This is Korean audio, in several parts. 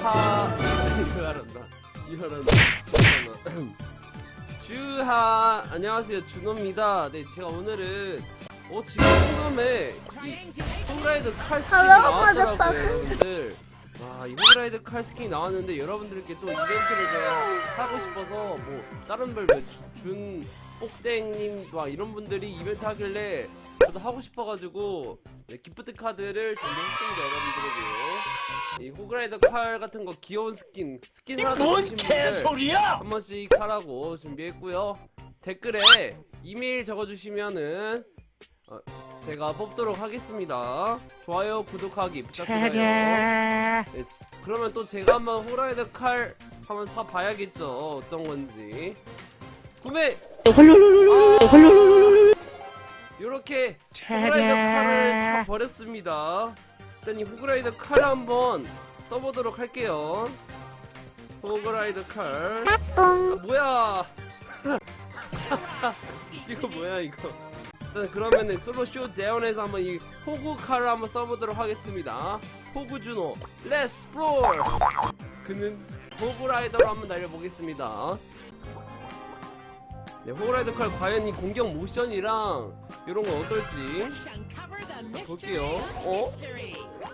주하 이거 알았다 이거 잠깐만. 주하 안녕하세요 준호입니다 네 제가 오늘은 어 지금 궁금해 이 홈라이드 칼 스킨이 Hello, 나왔더라고요 motherfucker. 여러분들 와이 홈라이드 칼 스킨이 나왔는데 여러분들께 또 이벤트를 제가 하고 싶어서 뭐 다른 분준 뽁땡님 막 이런 분들이 이벤트 하길래 저도 하고 싶어가지고 네, 기프트 카드를 준비했습니다 여러분들에게 이 호그라이더 칼 같은 거 귀여운 스킨 스킨 하나 뭔 주신 분들 개소리야! 한 번씩 하라고 준비했고요. 댓글에 이메일 적어주시면은 어, 제가 뽑도록 하겠습니다. 좋아요 구독하기 부탁드려요. 네, 지- 그러면 또 제가 한번 호라이더 칼 한번 사 봐야겠죠. 어떤 건지. 구매! 이렇게 호그라이더 칼을 사 버렸습니다 일단 이 호그라이더 칼 한번 써보도록 할게요. 호그라이더 칼. 아, 뭐야? 이거 뭐야 이거? 일단 그러면은 솔로 쇼다운에서 한번 이 호구 칼을 한번 써보도록 하겠습니다. 호구 준호 렛츠 플로어 그는 호그라이더로 한번 날려보겠습니다. 네, 호그라이더 칼 과연 이 공격 모션이랑 이런 건 어떨지 볼게요. 어?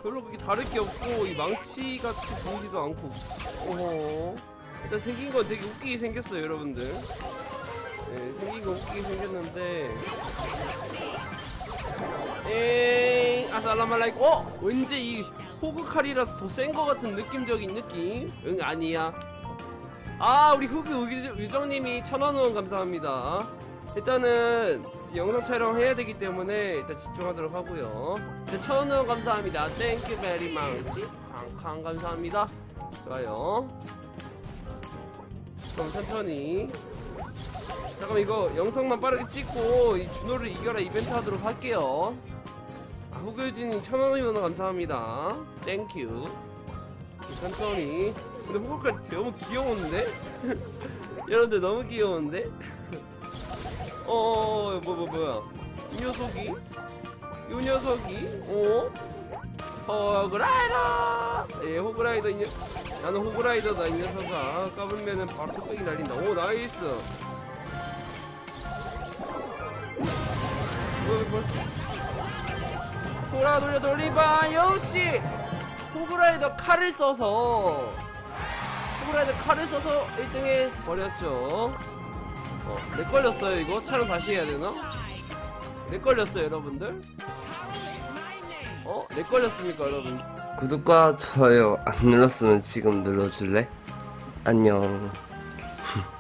별로 그렇게 다를 게 없고 이 망치 같이 보이지도 않고. 어허. 일단 생긴 건 되게 웃기게 생겼어요 여러분들. 네, 생긴 거 웃기게 생겼는데. 에잉 아살라말라이쿠 어? 왠지 이 호그 칼이라서 더 센 거 같은 느낌적인 느낌? 응 아니야. 아 우리 우기- 유정님이 천원 후원 감사합니다 일단은 영상 촬영해야 되기 때문에 일단 집중하도록 하고요. 일단 천원 후원 감사합니다. 땡큐 베리 망치 캉캉 감사합니다. 좋아요. 그럼 천천히. 잠깐 이거 영상만 빠르게 찍고 이 준호를 이겨라 이벤트 하도록 할게요. 아, 호글진이 천원 후원 감사합니다. 땡큐 천천히. 근데 호글까지 너무 귀여운데? 여러분들 너무 귀여운데? 어어어 뭐 뭐 뭐야. 이 녀석이? 이 녀석이? 어? 호그라이더! 예 호그라이더 이 녀... 나는 호그라이더다 이 녀석아. 까불면은 바로 뚝배기 날린다. 오 나이스. 뭐, 뭐. 돌아 돌려 돌리바 역시! 호그라이더 칼을 써서 호그라이더 칼을 써서 1등에 버렸죠 어, 렉 걸렸어요 이거? 촬영 다시 해야 되나? 렉 걸렸어요 여러분들? 어? 렉 걸렸습니까 여러분? 구독과 좋아요 안 눌렀으면 지금 눌러줄래? 안녕